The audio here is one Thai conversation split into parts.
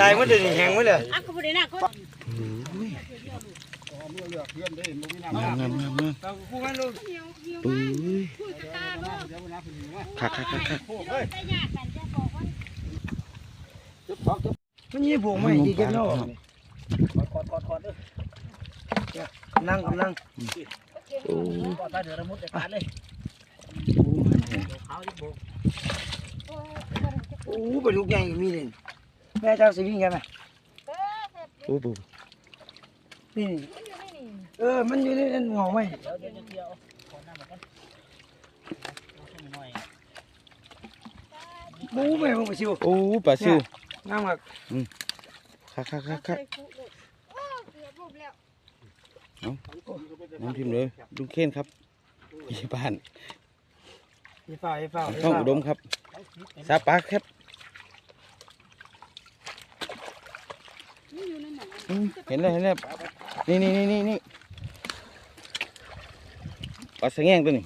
ตายมันเดือดแหงไว้เลยอะก็บ่ได้นะก็งามงามงามงามตาคู่กันลูกเหี่ยวเหี่ยวปุ้มากยพูดกับตาเนาะคักคักคักคักแต่ยากกันจะบอกว่ามันยี่ผงไม่ดีเก็บเนาะนั่งกำลังโอ้โอ้ไปลูกใหญ่มีเลย แม่เจ้าสิวิ่งกันไหมเออเสร็จโอ้บุนี่มันอยู่ในนี่เออ มันอยู่ในนั้นหงอไหมบูไปมึงไปชิวโอ้ปลาซิวงามมากคักคักคักคักโอ้เกือบรูปแล้วน้ำทิมเลยลุงเคนครับที่บ้านยี่ฝ้ายี่ฝ้าช่องอุดมครับซาปาครับ อยู่ในหนังอืมเห็นแล้วเห็นแล้วนี่นี่นี่นี่นี่ปลาสะแงงตัวนี้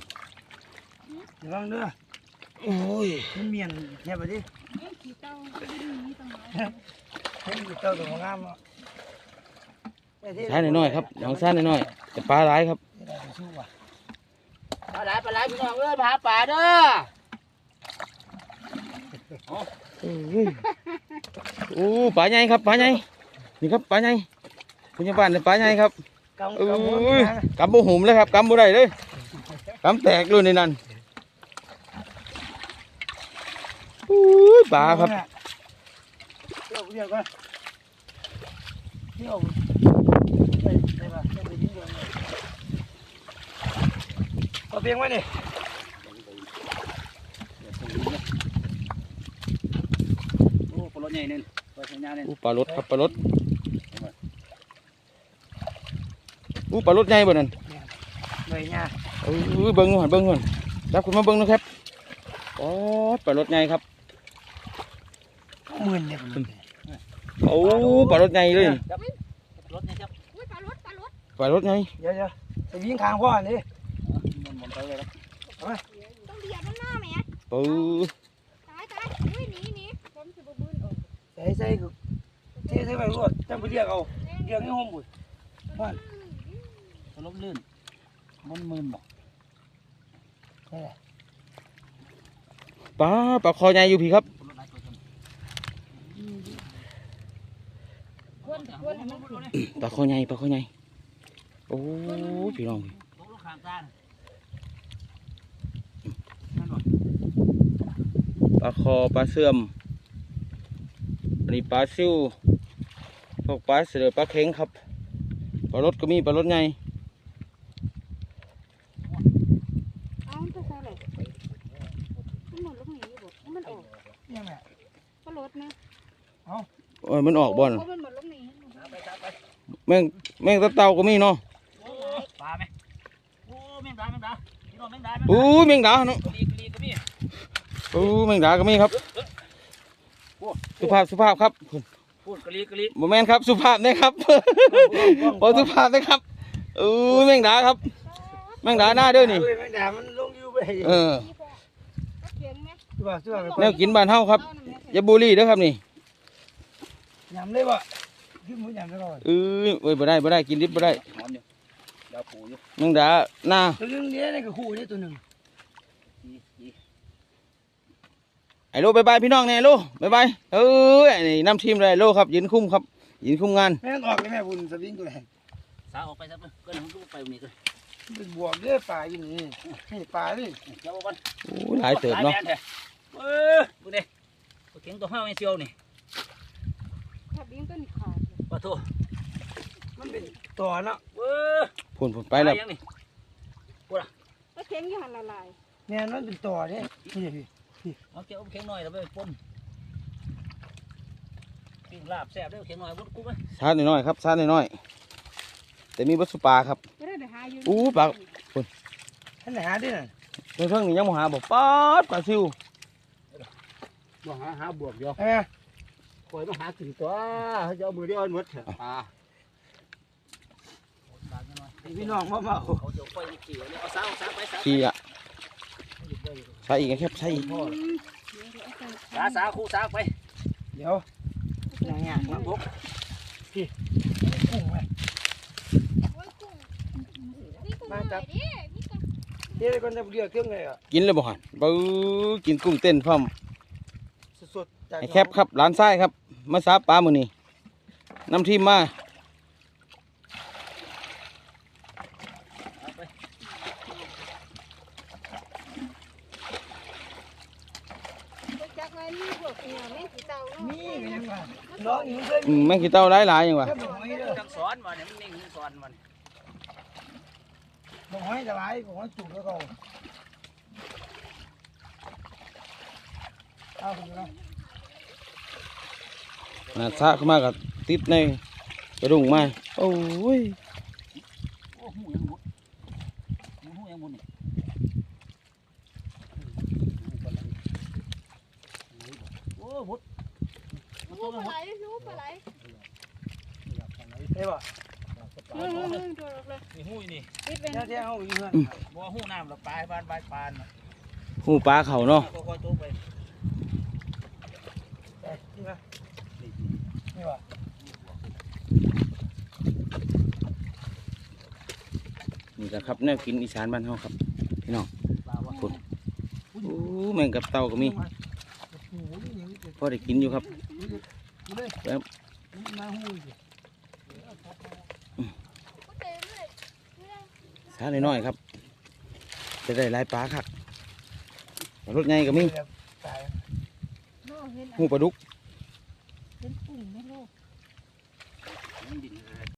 ระวังเด้อโอ้ยมันเมียนแค่ไปดิเอ้ยขี้เต้าไม่ได้มีตรงไหนเห็นอยู่เต้าตัวงามอะซ่าหน่อยๆครับลองซ่าหน่อยๆแต่ปลาร้ายครับสู้ว่ะปลาไหลปลาไหลพี่น้องเอ้ยมาหาปลาเด้อโอ้ยโอ้ปลาใหญ่ครับปลาใหญ่ นี่ครับปลาใหญ่คุณยาบ้านเนี่ยปลาใหญ่ครับกำเอ้กำมืยกำบุหุ่มเลยครับกำบุได้เลยกำแตกเลยในนั้นอุ้ยปลาครับเที่ยวเที่ยวกันเที่ยวไปไปป่ะไปยิงเลยเอาเพียงไว้นี่โอ้ปลาไหลใหญ่เนี่ยปลาใหญ่เนี่ยอู้ปลารสครับปลารส อู้ปลารสใหญ่บ่นั่นใบหญ้าเอ้ยเบิ้งหันเบิ้งหันจับคุณมาเบิ้งนะครับโอ้ปลารสใหญ่ครับหมื่นเนี่ยโอ้ปลารสใหญ่เลยรถเนี่ยครับอุ้ยปลารถปลารถปลารสใหญ่เดี๋ยวเดี๋ยวไปวิ่งข้างพ่อนี่มันหมุนไปเลยครับต้องเบียดมันหน้าแหมปื้อตายตายอุ้ยหนีหนีผมสิบ่บืนออกใส่ใส่คือเทใส่ไปรวดจำไปเรียกเอาเรียกให้ห้องบุ ญสลบลื่นมันมึนบอกนี่แหละปลาปลาคอใหญ่อยู่พี่ครับปลาไหลตัวจนควรควรให้มันขึ้นปลาคอใหญ่ปลาคอใหญ่โอ้พี่น้องตกลูกข้างตานั่นบอกปลาคอปลาเสื่อมอันนี้ปลาซิวพวกปลาเสือปลาเข็งครับปลารสก็มีปลารสใหญ่ เอามันไปใส่เลยมันหมดลูกหนีอยู่บ่ มันออกเนี่ยแม่ปลารถนะเออมันออกบ่อนโมันหมดลูกหนีไปตาไปแม่งแม่งตะเต่าก็มีเนาะโอ้ปลาไหมโอ้แมงดาแมงดาพี่น้องแมงดาแมงอู้ดายแมงดาเนาะกรีกรีก็มีอู้แมงดาก็มีครับ สุภาพสุภาพครับพูดกรีกรีโมแมนครับสุภาพนะครับโอ้สุภาพนะครับอู้แมงดาครับ แมงดาหน้าเด้อนี่เฮ้ยแม่งด่ามันลงอยู่ไปเออ แนวกินบ้านเฮาครับเอาหน่อยแม่อย่าบูลลี่เด้อครับนี่ยำได้ป่ะขึ้นหมูยำได้ก่อนเอ้ยเอ้ยบ่ได้บ่ได้กินดิบบ่ได้หอมอยู่ดาวปูอยู่แมงดาหน้าตัวนึงเนี่ยนี่ก็คู่นี่ตัวหนึ่งนี่นี่ไอ้โลบายบายพี่น้องแน่โลบายบายเอ้ยนี่นำทีมเลยไอ้โลครับยืนคุ้มครับยืนคุ้มงานแม่งออกเลยแม่บุญสวิงตัวแหงสาวออกไปซะเพื่อนก็เลยมันก็ไปมีกัน เป็นบวกเด้อปลาอยู่นี่นี่ปลาดิเจ้าวันโอ้หลายเติบเนาะเออบุญเด้เข็งตัวห้าไม่เชียวนี่ถ้าบิ้งต้นขาดปะโถมันเป็นตัวเนาะเออพุ่นพุ่นไปแล้วยังนี่ก็เขียงอยู่หันละลายแม่มันเป็นตัวเนี่ยนี่พี่เอาเจ้าเข็งหน่อยแล้วไปปนปิ้งลาบแซ่บได้เข็งหน่อยวุ้นกุ้งไหมชาหน่อยๆครับชาหน่อยๆ แต่มีบัสสุปลาครับ ไม่ได้ไปหาอยู่อู้ปลา ท่านไหนหาดิน่ะเรื่องนี้ยังบ่หาบอกป๊าดปลาซิวบ่หาหาบวกเดียวเอ้ยคอยมาหาถึงตัวเจ้ามือเดียวหมดเถอะปลาพี่น้องมาเมาเขาจะค่อยขี่เอาสาวสาวไปสาวขี้อะใส่อีกครับใส่อีกอืมสาวสาวคู่สาวไปเดี๋ยว อย่างเงี้ยมันบกกุ้งไหม มาจับเดี๋ยวก่อนจะเกี่ยวเครื่องเลยอะกินเลยบ่หันบื้อกินกุ้งเต้นพร้อมสดๆจากไอ้แคบครับร้านไส้ครับ มาซาปลามือนี้นำทีมมาจักไว้นี่พวกเนี่ยแม่สิเจ้าเนาะนี่ก็ยังว่าน้องอยู่เพื่อนอืมแม่งขี้เต้าหลายหลายๆอย่างวะแค่บอกให้เด้อจังสอนมาเนี่ยมันนิ่งสอนมัน บอกให้จะไล่บอกให้จุกแล้วก็เอาไปเลยนาซาเข้ามากับติดในกระดุงมาโอ้ยโอ้หูยังบดหูยังบดนี่โอ้บดมันรู้ตัวปยังลาบไหลดรู้ปลาไหล ได้ป่ะอืมอืมตัวเลยมีหูนี่ปิดเป็นเที่ยวอีกเพื่อนบ่หูน้ำละปลายบ้านปลายปานหูปลาเขาเนาะค่อยๆตัวไปแต่ที่ว่านี่วะนี่แหละครับแนวกินอีสานบ้านเฮาครับพี่น้องปลาวะโอ้แมงกับเต่าก็มีโอ้โหนี่ยังไม่เจ็บพอได้กินอยู่ครับแล้ว มาหูอีกซาน้อยๆครับ จะได้หลายปลาครับรถไงก็มีตายโน่เห็นหูปลาดุกเห็นปุ่งไม่รู้มันดิน